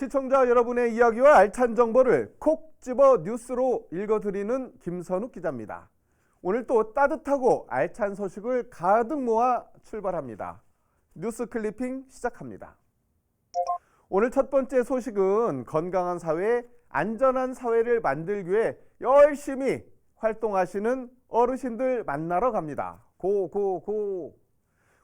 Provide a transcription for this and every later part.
시청자 여러분의 이야기와 알찬 정보를 콕 집어 뉴스로 읽어드리는 김선욱 기자입니다. 오늘 또 따뜻하고 알찬 소식을 가득 모아 출발합니다. 뉴스 클리핑 시작합니다. 오늘 첫 번째 소식은 건강한 사회, 안전한 사회를 만들기 위해 열심히 활동하시는 어르신들 만나러 갑니다. 고, 고, 고.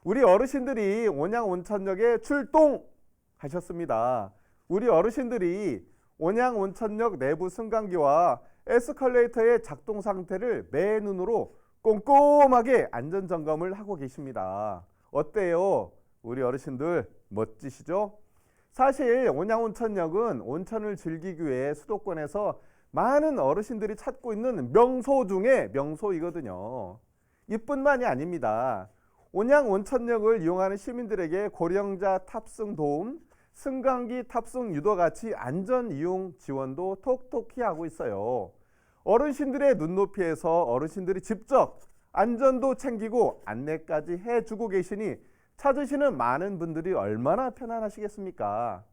우리 어르신들이 온양 온천역에 출동하셨습니다. 우리 어르신들이 온양 온천역 내부 승강기와 에스컬레이터의 작동 상태를 매 눈으로 꼼꼼하게 안전 점검을 하고 계십니다. 어때요? 우리 어르신들 멋지시죠? 사실 온양 온천역은 온천을 즐기기 위해 수도권에서 많은 어르신들이 찾고 있는 명소 중에 명소이거든요. 이뿐만이 아닙니다. 온양 온천역을 이용하는 시민들에게 고령자 탑승 도움, 승강기 탑승 유도 같이 안전 이용 지원도 톡톡히 하고 있어요. 어르신들의 눈높이에서 어르신들이 직접 안전도 챙기고 안내까지 해주고 계시니 찾으시는 많은 분들이 얼마나 편안하시겠습니까?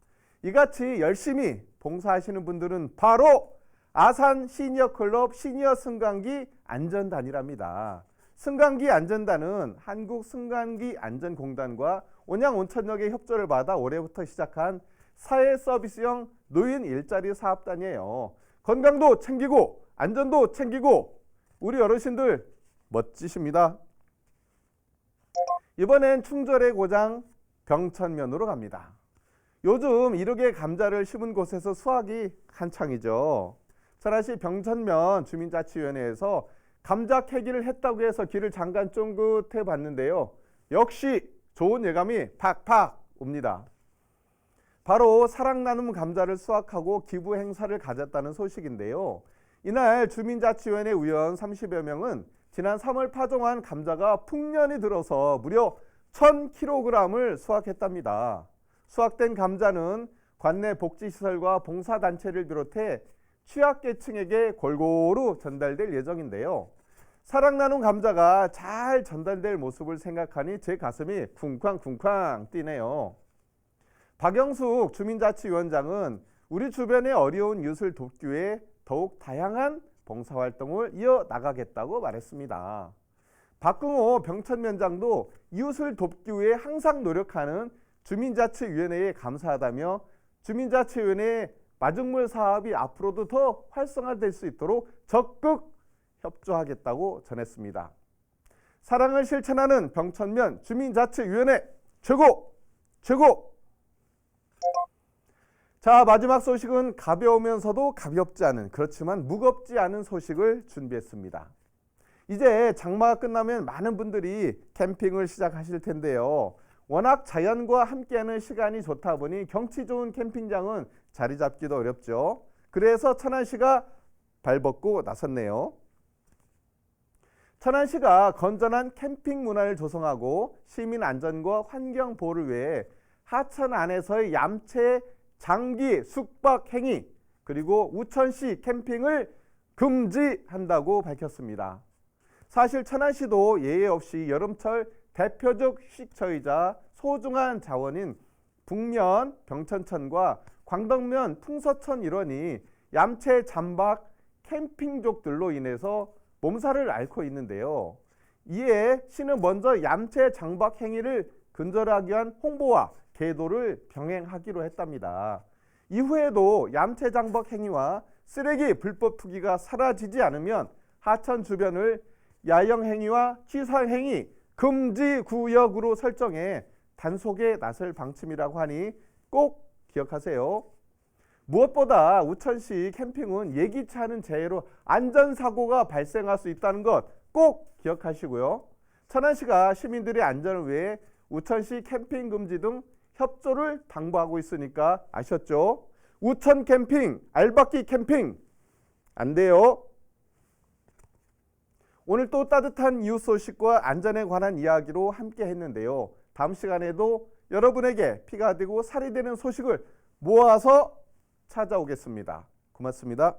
이같이 열심히 봉사하시는 분들은 바로 아산 시니어 클럽 시니어 승강기 안전단이랍니다. 승강기 안전단은 한국 승강기 안전공단과 온양 온천역의 협조를 받아 올해부터 시작한 사회 서비스형 노인 일자리 사업단이에요. 건강도 챙기고 안전도 챙기고 우리 어르신들 멋지십니다. 이번엔 충절의 고장 병천면으로 갑니다. 요즘 이르게 감자를 심은 곳에서 수확이 한창이죠. 천안시 병천면 주민자치위원회에서 감자 캐기를 했다고 해서 길을 잠깐 쫑긋해 봤는데요. 역시 좋은 예감이 팍팍 옵니다. 바로 사랑 나눔 감자를 수확하고 기부 행사를 가졌다는 소식인데요. 이날 주민자치위원회 의원 30여 명은 지난 3월 파종한 감자가 풍년이 들어서 무려 1000kg을 수확했답니다. 수확된 감자는 관내 복지시설과 봉사단체를 비롯해 취약계층에게 골고루 전달될 예정인데요. 사랑 나눔 감자가 잘 전달될 모습을 생각하니 제 가슴이 쿵쾅쿵쾅 뛰네요. 박영숙 주민자치위원장은 우리 주변의 어려운 이웃을 돕기 위해 더욱 다양한 봉사활동을 이어나가겠다고 말했습니다. 박근호 병천면장도 이웃을 돕기 위해 항상 노력하는 주민자치위원회에 감사하다며 주민자치위원회 마중물 사업이 앞으로도 더 활성화될 수 있도록 적극 협조하겠다고 전했습니다. 사랑을 실천하는 병천면 주민자치위원회 최고! 최고! 자, 마지막 소식은 가벼우면서도 가볍지 않은, 그렇지만 무겁지 않은 소식을 준비했습니다. 이제 장마가 끝나면 많은 분들이 캠핑을 시작하실 텐데요. 워낙 자연과 함께하는 시간이 좋다 보니 경치 좋은 캠핑장은 자리 잡기도 어렵죠. 그래서 천안시가 발벗고 나섰네요. 천안시가 건전한 캠핑 문화를 조성하고 시민 안전과 환경 보호를 위해 하천 안에서의 얌체 장기 숙박 행위 그리고 우천시 캠핑을 금지한다고 밝혔습니다. 사실 천안시도 예외 없이 여름철 대표적 휴식처이자 소중한 자원인 북면 병천천과 광덕면 풍서천 일원이 얌체 잠박 캠핑족들로 인해서 몸살을 앓고 있는데요. 이에 시는 먼저 얌체 장박 행위를 근절하기 위한 홍보와 계도를 병행하기로 했답니다. 이후에도 얌체 장박 행위와 쓰레기 불법 투기가 사라지지 않으면 하천 주변을 야영 행위와 취사 행위 금지 구역으로 설정해 단속에 나설 방침이라고 하니 꼭 기억하세요. 무엇보다 우천시 캠핑은 예기치 않은 재해로 안전사고가 발생할 수 있다는 것 꼭 기억하시고요. 천안시가 시민들의 안전을 위해 우천시 캠핑 금지 등 협조를 당부하고 있으니까 아셨죠? 우천 캠핑, 알박기 캠핑 안 돼요. 오늘 또 따뜻한 이웃 소식과 안전에 관한 이야기로 함께 했는데요. 다음 시간에도 여러분에게 피가 되고 살이 되는 소식을 모아서 찾아오겠습니다. 고맙습니다.